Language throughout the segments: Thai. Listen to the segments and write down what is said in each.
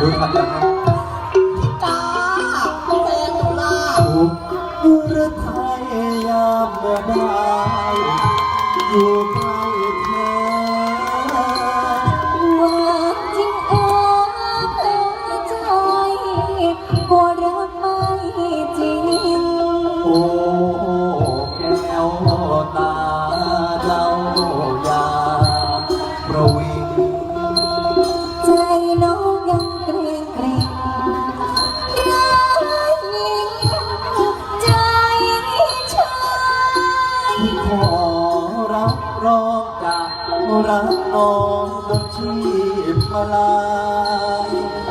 ดูทันนะครับนออกล่ะบุรุษไทยยามเมื่อได้อยู่ใกล้เธอหวานจริงเออเธอใจก็รักไม่จริง ละอองดอกชีพมลาย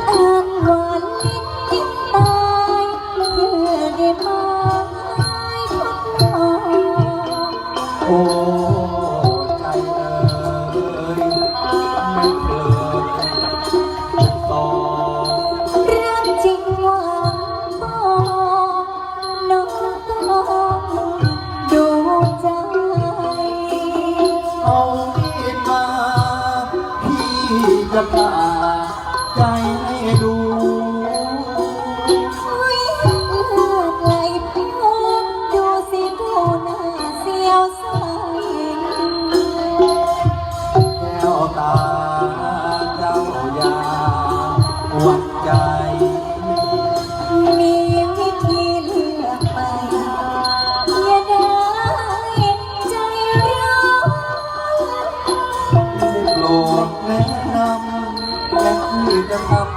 อ้าหวานลิ้นจิ้ตายเพื่อได้มองไม้ทดลองโอ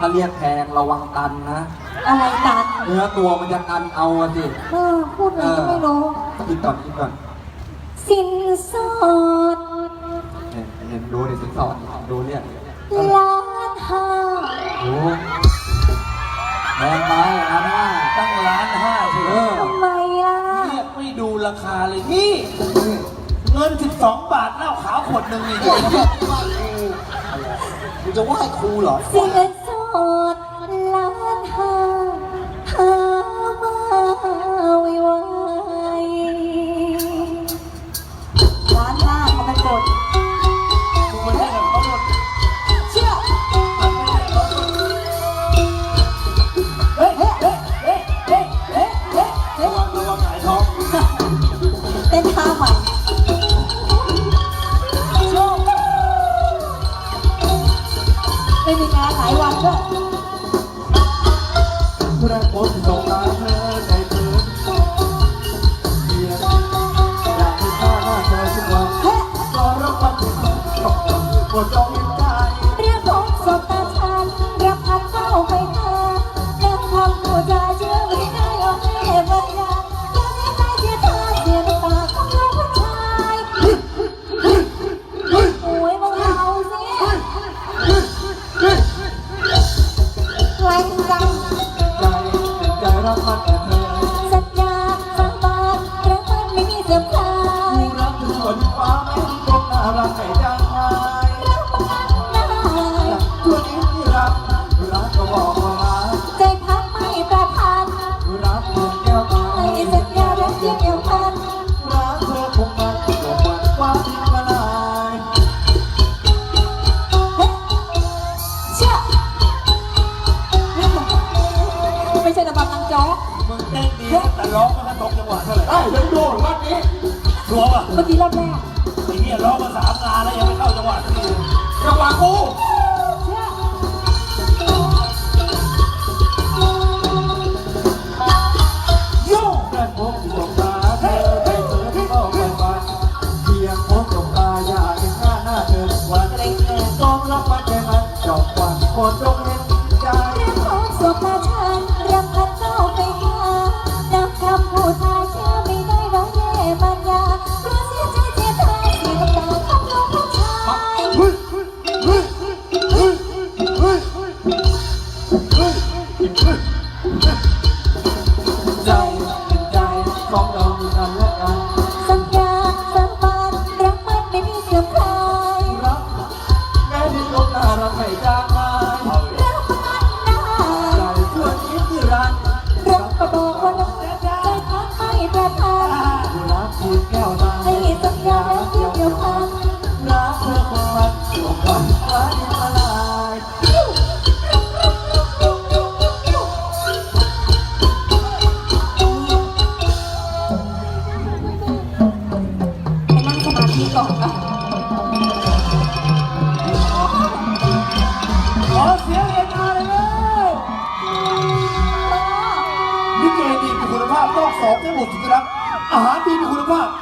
ถ้าเรียกแพงระวังกันนะ อะไรกันเนื้อตัวมันจะกันเอาสิเออพูดอะไรก็ไม่รู้ คิดก่อนคิดก่อนสินสอดเนี่เนี่ยดูดิสินสอดดูเนี่ยล้านห้าดูแพงไปล้านห้าตั้งล้านห้าสิเออทำไมอะเรียกไม่ดูราคาเลยนี่ เงิน 12 บาทเล่าขาวขวดหนึ่งนี่ มึงจะไหว้ครูเหรอ สิน วันเด้แพระคนทรง จ๊อกมึงเต้นดีแต่ร้องมันก็ตกจังหวะเท่าไหร่เอ้ายังโดนวัดนี้ชัวร์ป่ะเมื่อกี้รอบแรกไอ้เนี่ยร้องมาสามนาแล้วยังไม่ ก็พอ กูรักคุณแก้ว สองได้หมดถึงจะรับอาหารดีมีคุณภาพ